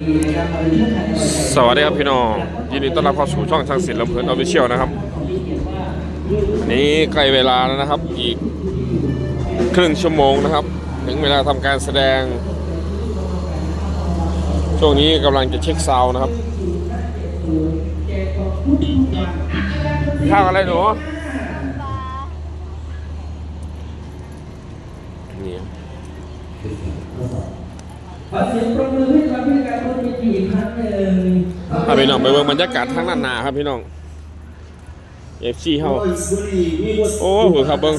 สวัสดีครับพี่น้องยินดีต้อนรับเข้าสู่ช่องช่างศิลป์ลำเพลินออฟฟิเชียลนะครับอันนี้ใกล้เวลาแล้วนะครับ อีกครึ่งชั่วโมงนะครับ ถึงเวลาทำการแสดง ช่วงนี้กำลังจะเช็คซาวน์นะครับข้าวอะไรหนูนี่ขอเสียงปรบมือให้ ทีอีกครั้งหนึ่งพาพี่น้องไปเบิ่งบรรยากาศทั้งนั้นนาครับพี่น้องเอฟซีเฮาโอ้โหครับเบิ่ง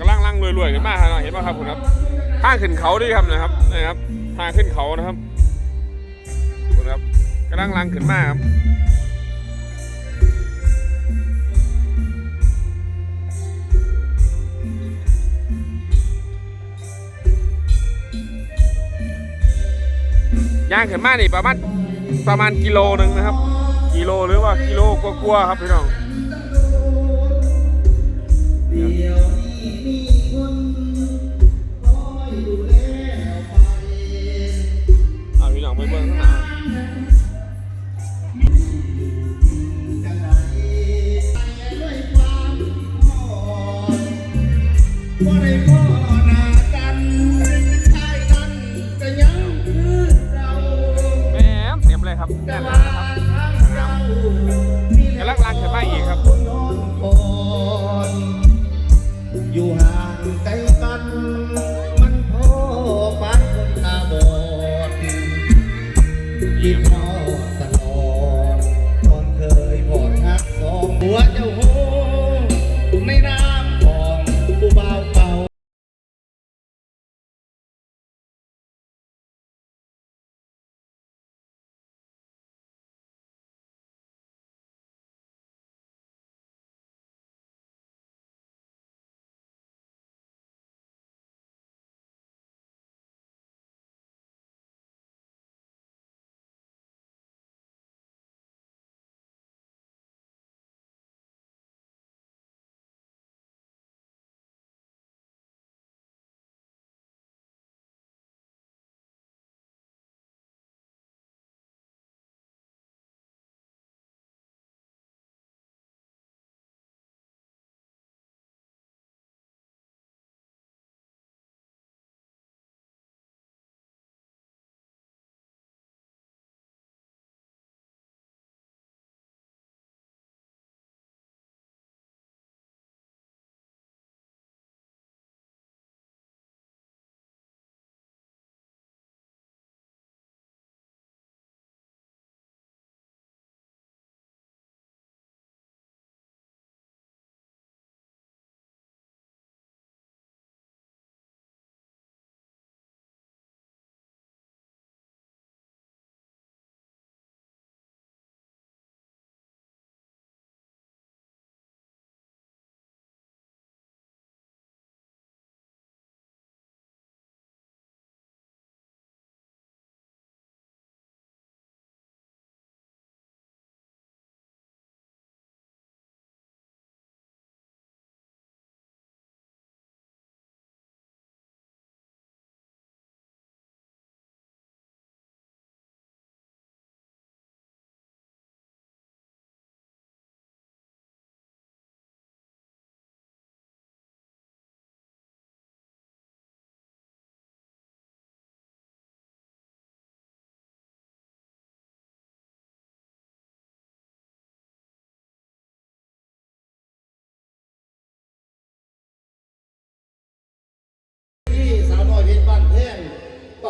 กำลังลังรวยๆกันมากครับเห็นป่ะครับคุณครับทางขึ้นเขาด้วยครับนะครับนะครับทางขึ้นเขานะครับคุณครับกำลังลังขึ้นมากครับ ย่างขึ้นมานี่ประมาณประมาณกิโลหนึ่งนะครับ กิโลหรือว่ากิโลกลัวๆครับพี่น้องเนี้มีคนคอยดูแลไปอ่าพี่น้องไปเบิ่ง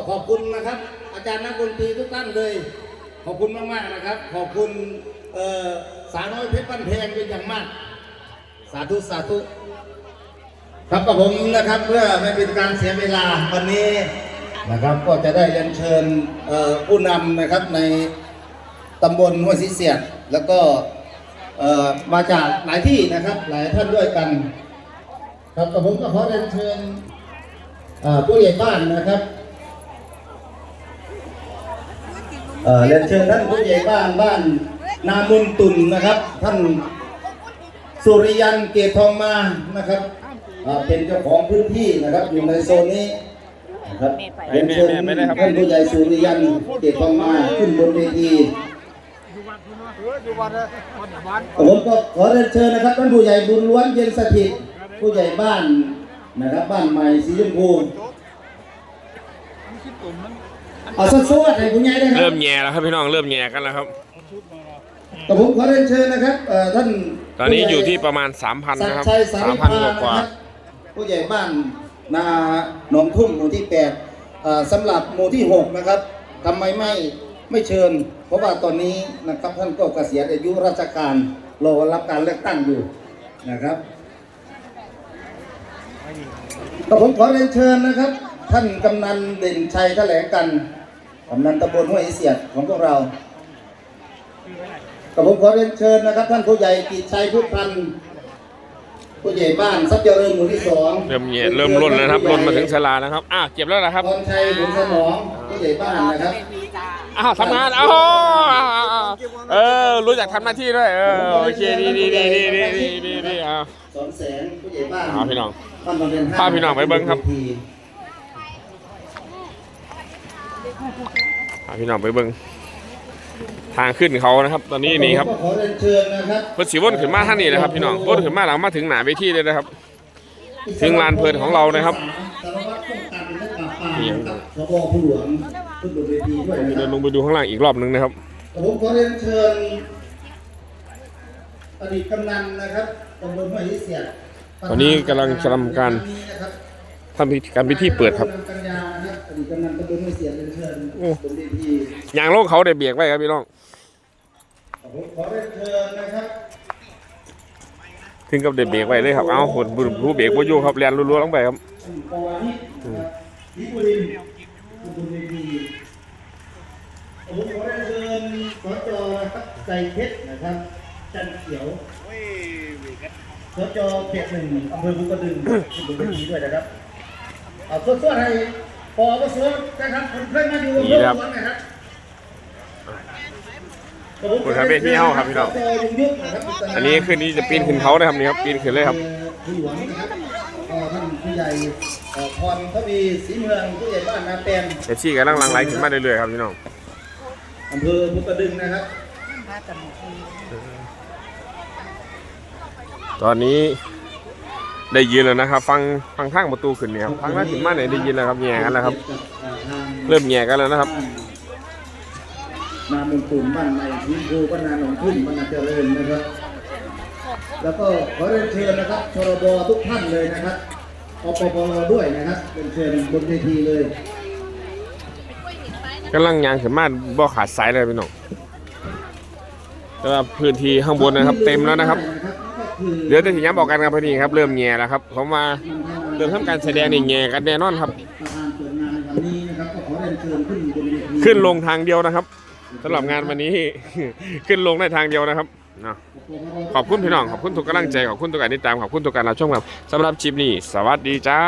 ขอบคุณนะครับ อาจารย์นักดนตรีทุกท่านเลย ขอบคุณมากๆนะครับ ขอบคุณสาวน้อยเพชรบ้านแพงเป็นอย่างมาก สาธุสาธุครับกับผมนะครับเพื่อไม่เป็นการเสียเวลาวันนี้นะครับก็จะได้เรียนเชิญผู้นำนะครับในตำบลห้วยสีเสียด แล้วก็มาจากหลายที่นะครับหลายท่านด้วยกัน ครับกับผมก็ขอเรียนเชิญผู้ใหญ่บ้านนะครับ เอ่อเรียนเชิญท่านผู้ใหญ่บ้านบ้านนามุนตุนนะครับ ท่านสุริยันเกตทองมานะครับอ่าเป็นเจ้าของพื้นที่นะครับ อยู่ในโซนนี้นะครับเรียนเชิญท่านผู้ใหญ่สุริยันเกียรติทองมาขึ้นบนเวทีผมก็ขอเรียนเชิญนะครับท่านผู้ใหญ่บุญล้วนเย็นสถิตผู้ใหญ่บ้านนะครับ บ้านใหม่สีชมพู เอาสักสวัสดีผู้ใหญ่ด้วยครัเริ่บมแย่แล้วครับพี่น้องเริ่มแย่กันแล้วครับ แต่ผมขอเรียนเชิญนะครับเอ่อท่านตอนนี้อยู่ที่ประมาณ 3,000 สักนะครับ ชัยสาริ3,000พากว่านะกว่าครับผู้ใหญ่บ้านนาหนองทุ่มหมู่ที่แปดเอ่อสำหรับหมู่ที่หกนะครับทำไมไม่ไม่เชิญ เพราะว่าตอนนี้นะครับท่านก็เกษียณอายุราชการรอรับการเลือกตั้งอยู่นะครับก็ผมขอเรียนเชิญนะครับ ท่านกำนันเด่นชัยแถลงกัน กำนันตำบลห้วยเสียดของพวกเรากระผมขอเรียนเชิญนะครับ ท่านผู้ใหญ่กีชัยพุทธันผู้ใหญ่บ้านทรัพย์เจริญหมู่ที่สองเริ่มเย็นเริ่มล้นแล้วนะครับล้นมาถึงศาลานะครับอะเก็บแล้วนะครับพรชัยหมู่สมองผู้ใหญ่บ้านนะครับอ้าวทำงานอ้าเออรู้จักทำหน้าที่ด้วยเออโอเคดีดีดีดีดีดีดีอะสองแสนผู้ใหญ่บ้านพาพี่น้องข้าพี่น้องไปเบิ้งครับ พาพี่น้องไปเบิ่งทางขึ้นเขานะครับ ตอนนี้นี่ครับผมก็ขอเรียนเชิญนะครับเพิ่นสีวนขึ้นมาท่างนี้นะครับ พี่น้องวนขึ้นมาหลังมาถึงหนาเวทีเลยนะครับ ถึงลานเพลินของเรานะครับสารวัตรป้องกันและปราบปรามนะครับสบผู้หลวงขึ้นบนเวทีด้วยนะคเดิรันบลงไปดูข้างล่างอีกรอบหนึงนะครับผมขอเรียนเชิญอดีตกำนันนะครับตำบลห้วยหิเสียดตอนนี้กำลังทำการนะครับทำพิธีการพิธีเปิดครับ กำนันกัญญานะครับอดีตกำนันตำบลห้วยเสียดเรียนเชิญโอ้บนเวทียางโลกเขาได้เบียกไว้ครับพี่น้องผมขอเรียนเชิญนะครับถึงกับได้เบรกไว้เลยครับ เอาคนผู้เบรกบ่อยู่ครับแลนรัวๆลงไปครับท่านปวานิชนะครับวิบุรินทร์บนเวทีผมขอเรียนเชิญสจนะครับใจเพชรนะครับ จันเขียวสจเขตหนึ่งอำเภอภูกระดึงขึ้นบนเวทีด้วยนะครับ เอาส่วนๆให้ ปอประสวนนะครับผมเคยมาอยู่ดีครับสวนนะครับคุณครับเป็นพี่เฮ้าครับพี่น้องอันนี้คืนนี้จะปีนขึ้นเขานะครับนี่ครับปีนขึ้นเลยครับผู้หลวงนะครับก็ท่านผู้ใหญ่เอ่อพรทวีศรีเมืองผู้ใหญ่บ้านนาแปนเอฟซีกำลังหลังไหลขึ้นมาเรื่อยๆครับพี่น้องอำเภอพุกระดึงนะครับตอนนี้ ได้ยินแล้วนะครับ ฟังฟังทางประตูขึ้นเนี่ยครับฟังนั้นขึ้นมาเนี่ยได้ยินแล้วครับแย่กันแล้วครับ เริ่มแย่กันแล้วนะครับนามงตุ่มบ้านใหม่พื้นภูบ้านนาหนองทุ่มบ้านนาเจริญนะครับ แล้วก็ขอเรียนเชิญนะครับชรบทุกท่านเลยนะครับอปปด้วยนะครับเรียนเชิญบนเวทีเลยกำลังยางขึ้นมาบ่ขาดสายเลยพี่น้องแต่ว่าพื้นที่ข้างบนนะครับ เต็มแล้วนะครับ เหลือแต่ที่ย้ำบอกกันครับพอดีครับ เริ่มแย่แล้วครับผมมาเริ่มทำการแสดงนี่แย่กันแน่นอนครับ ขึ้นลงทางเดียวนะครับสำหรับงานวันนี้ ขึ้นลงได้ทางเดียวนะครับเนาะขอบคุณพี่น้องขอบคุณทุกกำลังใจขอบคุณทุกการติดตามขอบคุณทุกการรับชมครับสำหรับคลิปนี้ สวัสดีจ้า